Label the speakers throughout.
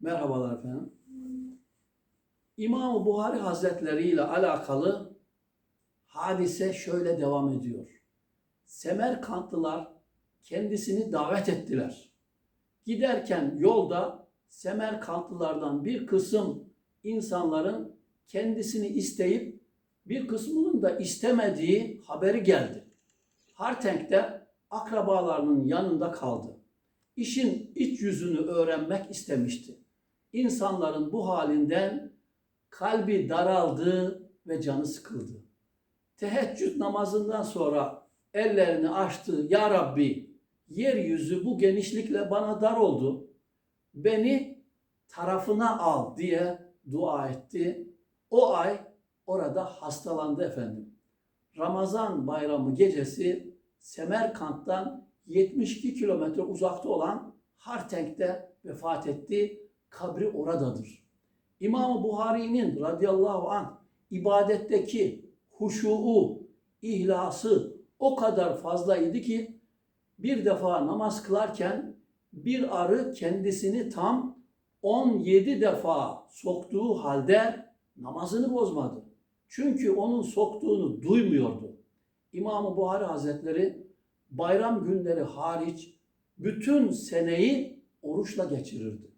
Speaker 1: Merhabalar efendim. İmam-ı Buhari Hazretleri ile alakalı hadise şöyle devam ediyor. Semerkantlılar kendisini davet ettiler. Giderken yolda Semerkantlılardan bir kısım insanların kendisini isteyip bir kısmının da istemediği haberi geldi. Hartenk'te akrabalarının yanında kaldı. İşin iç yüzünü öğrenmek istemişti. İnsanların bu halinden kalbi daraldı ve canı sıkıldı. Teheccüd namazından sonra ellerini açtı. Ya Rabbi yeryüzü bu genişlikle bana dar oldu. Beni tarafına al diye dua etti. O ay orada hastalandı efendim. Ramazan bayramı gecesi Semerkant'tan 72 kilometre uzakta olan Hartenk'te vefat etti. Kabri oradadır. İmam-ı Buhari'nin radıyallahu anh ibadetteki huşuu, ihlası o kadar fazlaydı ki bir defa namaz kılarken bir arı kendisini tam 17 defa soktuğu halde namazını bozmadı. Çünkü onun soktuğunu duymuyordu. İmam-ı Buhari Hazretleri bayram günleri hariç bütün seneyi oruçla geçirirdi.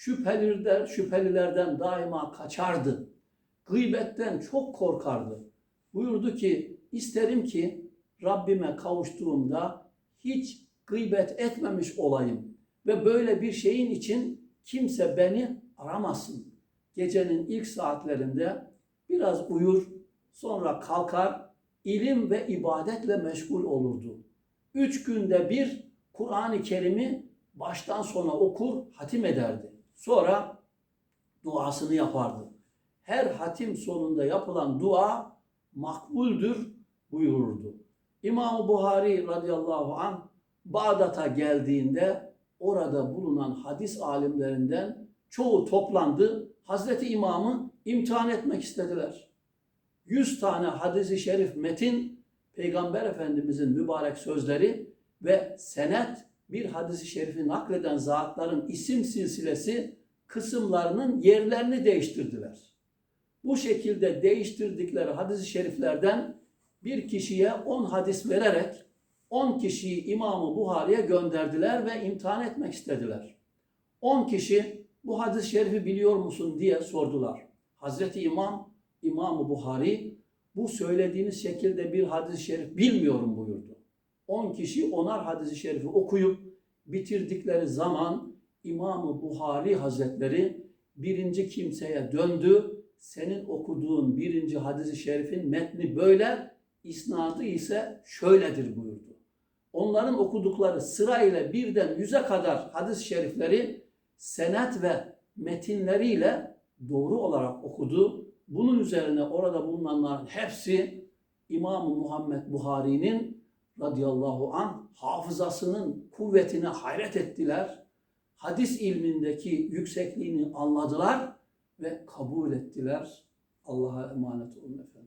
Speaker 1: Şüphelilerden, şüphelilerden daima kaçardı. Gıybetten çok korkardı. Buyurdu ki isterim ki Rabbime kavuştuğumda hiç gıybet etmemiş olayım ve böyle bir şeyin için kimse beni aramasın. Gecenin ilk saatlerinde biraz uyur, sonra kalkar, ilim ve ibadetle meşgul olurdu. Üç günde bir Kur'an-ı Kerim'i baştan sona okur, hatim ederdi. Sonra duasını yapardı. Her hatim sonunda yapılan dua makbuldür buyururdu. İmam-ı Buhari radıyallahu anh Bağdat'a geldiğinde orada bulunan hadis alimlerinden çoğu toplandı. Hazreti İmam'ı imtihan etmek istediler. 100 tane hadisi şerif metin Peygamber Efendimizin mübarek sözleri ve senet bir hadisi şerifi nakleden zatların isim silsilesi kısımlarının yerlerini değiştirdiler. Bu şekilde değiştirdikleri hadis-i şeriflerden bir kişiye 10 hadis vererek 10 kişiyi İmam-ı Buhari'ye gönderdiler ve imtihan etmek istediler. 10 kişi bu hadis-i şerifi biliyor musun diye sordular. Hazreti İmam, İmam-ı Buhari bu söylediğiniz şekilde bir hadis-i şerif bilmiyorum buyurdu. 10 kişi onar hadis-i şerifi okuyup bitirdikleri zaman İmam-ı Buhari Hazretleri birinci kimseye döndü. Senin okuduğun birinci hadis-i şerifin metni böyle, isnadı ise şöyledir buyurdu. Onların okudukları sırayla birden yüze kadar hadis-i şerifleri senet ve metinleriyle doğru olarak okudu. Bunun üzerine orada bulunanların hepsi İmam-ı Muhammed Buhari'nin radıyallahu an hafızasının kuvvetine hayret ettiler. Hadis ilmindeki yüksekliğini anladılar ve kabul ettiler. Allah'a emanet olun efendim.